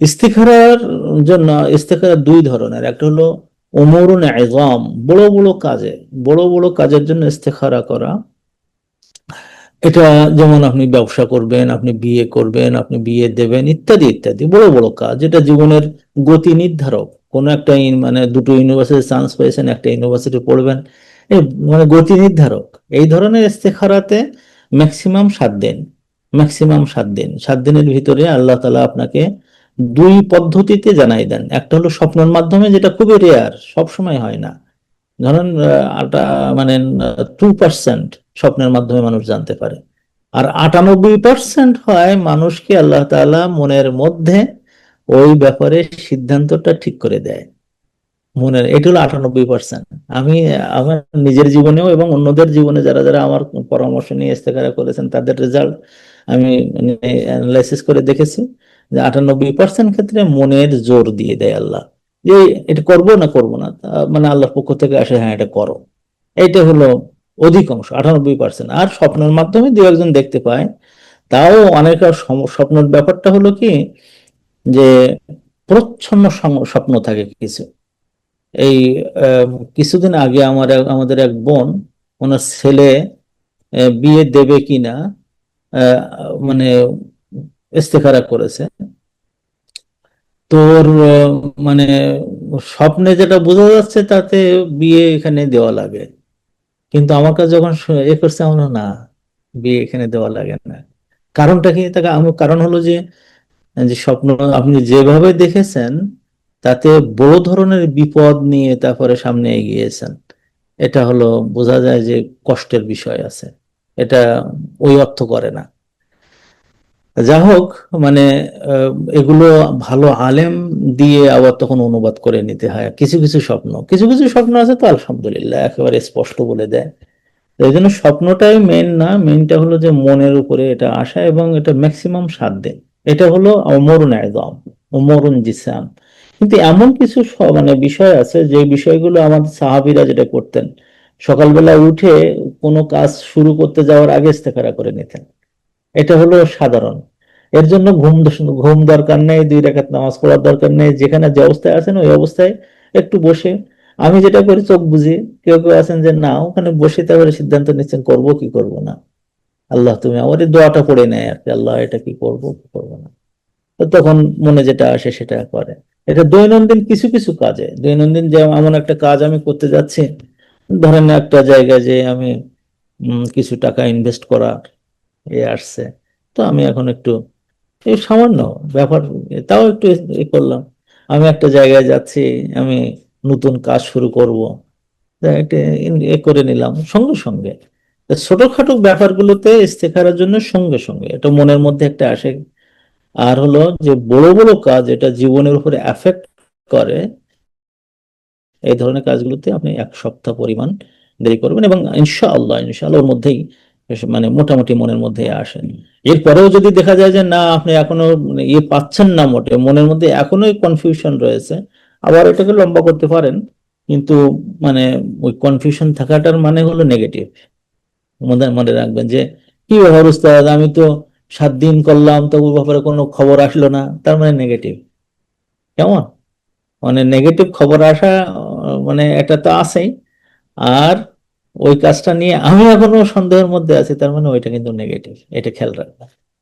ইস্তিখারার জন্য, ইস্তিখারা দুই ধরনের। একটা হলো ওমরুন আযম বড় বড় কাজে, বড় বড় কাজের জন্য ইস্তেখারা করা। এটা যেমন আপনি ব্যবসা করবেন, আপনি বিয়ে করবেন, আপনি বিয়ে দেবেন, ইত্যাদি ইত্যাদি। বড় বড় কাজ যেটা জীবনের গতি নির্ধারক। কোনো একটা মানে দুটো ইউনিভার্সিটি চান্স পেয়েছেন, একটা ইউনিভার্সিটি পড়বেন। মানে গতি নির্ধারক। এই ধরনের ইস্তেখারাতে ম্যাক্সিমাম সাত দিন ম্যাক্সিমাম সাত দিন। সাত দিনের ভিতরে আল্লাহ তালা আপনাকে দুই পদ্ধতিতে জানাই দেন। একটা হলো স্বপ্নের মাধ্যমে, যেটা খুবই রেয়ার সব সময় হয় না। ধরেন আটা মানে টু পার্সেন্ট স্বপ্নের মাধ্যমে মানুষ জানতে পারে। আর আটানব্বই পার্সেন্ট হয় মানুষকে আল্লাহ তাআলা মনের মধ্যে ওই ব্যাপারে সিদ্ধান্তটা ঠিক করে দেয়। মনের, এটা হলো আটানব্বই পার্সেন্ট আমি, আমার নিজের জীবনেও এবং অন্যদের জীবনে যারা যারা আমার পরামর্শ নিয়ে ইস্তেখারা করেছেন, তাদের রেজাল্ট আমি অ্যানালাইসিস করে দেখেছি। যে আটানব্বই পার্সেন্ট ক্ষেত্রে মনের জোর দিয়ে দেয় আল্লাহ। যে এটা করব না করব না মানে আল্লাহর পক্ষ থেকে আসে হ্যাঁ এটা করো। এইটা হলো অধিকাংশ, আটানব্বই পার্সেন্ট আর স্বপ্নের মাধ্যমে দু একজন দেখতে পায়, তাও অনেক স্বপ্নের ব্যাপারটা হলো কি, যে প্রচ্ছন্ন স্বপ্ন থাকে কিছু। এই কিছুদিন আগে আমার আমাদের এক বোন, ওনার ছেলে বিয়ে দেবে কিনা মানে ইস্তেখারা করেছে। তোর মানে স্বপ্নে যেটা বোঝা যাচ্ছে তাতে বিয়ে এখানে দেওয়া লাগে। কিন্তু আমার কাছে যখন এ করছে আমার না, বিয়ে এখানে দেওয়া লাগে না। কারণটা কি? তাকে আমি, কারণ হলো যে যে স্বপ্ন আপনি যেভাবে দেখেছেন, তাতে বড় ধরনের বিপদ নিয়ে তারপরে সামনে এগিয়েছেন। এটা হলো, বোঝা যায় যে কষ্টের বিষয় আছে। এটা ওই অর্থ করে না। যা হোক মানে এগুলো ভালো আলেম দিয়ে আবার তখন অনুবাদ করে নিতে হয়। কিছু কিছু স্বপ্ন, কিছু কিছু স্বপ্ন আছে তো আলহামদুলিল্লাহ, একেবারে স্পষ্ট বলে দেয়। এই জন্য স্বপ্নটাই মেন না মেনটা হলো যে মনের উপরে এটা আসা এবং এটা ম্যাক্সিমাম সাত দিন। এটা হলো অমরুন একদম অমরুন জিসাম। কিন্তু এমন কিছু মানে বিষয় আছে যে বিষয়গুলো আমাদের সাহাবীরা যেটা করতেন সকালবেলা উঠে কোনো কাজ শুরু করতে যাওয়ার আগে ইস্তেখারা করে নিতেন। এটা হলো সাধারণ। এর জন্য ঘুম ঘুম দরকার নেই, দুই রাকাত নামাজ পড়ার দরকার নেই, যেখানে যে অবস্থায় আছেন ওই অবস্থায় একটু বসে। আমি যেটা করি, চোখ বুঝি কেউ কেউ আছেন যে, না, ওখানে বসে তারপরে সিদ্ধান্ত নিচ্ছেন, করব কি করব না? আল্লাহ, তুমি আমার এই দোয়াটা পড়ে নেয় আর কি। আল্লাহ, এটা কি করব কি করব না? তখন মনে যেটা আসে সেটা করে। এটা দৈনন্দিন কিছু কিছু কাজে। দৈনন্দিন যে এমন একটা কাজ আমি করতে যাচ্ছি, ধরেন একটা জায়গায় যে আমি কিছু টাকা ইনভেস্ট করার এ আসছে। তো আমি এখন একটু এই সামান্য ব্যাপার, তাও একটু এ করলাম। আমি একটা জায়গায় যাচ্ছি, আমি নতুন কাজ শুরু করব। এ করে নিলাম সঙ্গে সঙ্গে। ছোটখাটো ব্যাপারগুলোতে ইস্তেখারার জন্য সঙ্গে সঙ্গে। এটা মনের মধ্যে একটা আসে। আর হলো যে বড় বড় কাজ এটা জীবনের উপরে এফেক্ট করে, এই ধরনের কাজগুলোতে আপনি এক সপ্তাহ পরিমাণ দেরি করবেন এবং ইনশাআল্লাহ ইনশাআল্লাহ ওর মধ্যেই মানে মোটামুটি মনের মধ্যে আসেন। এরপরেও যদি দেখা যায় যে, না, আপনি এখনও মানে ইয়ে পাচ্ছেন না মোটে, মনের মধ্যে এখনোই কনফিউশন রয়েছে, আবার এটাকে লম্বা করতে পারেন, কিন্তু মানে ওই কনফিউশন থাকাটার মানে হলো নেগেটিভ মনে রাখবেন যে, কি ব্যাপার উস্তাদ, আমি তো সাত দিন করলাম তো ওই ব্যাপারে কোনো খবর আসলো না, তার মানে নেগেটিভ কেমন? মানে নেগেটিভ খবর আসা মানে এটা তো আছেই। আর ওই কাজটা নিয়ে আমি এখনও সন্দেহের মধ্যে আছি, তার মানে ওইটা কিন্তু নেগেটিভ এটা খেয়াল রাখবেন।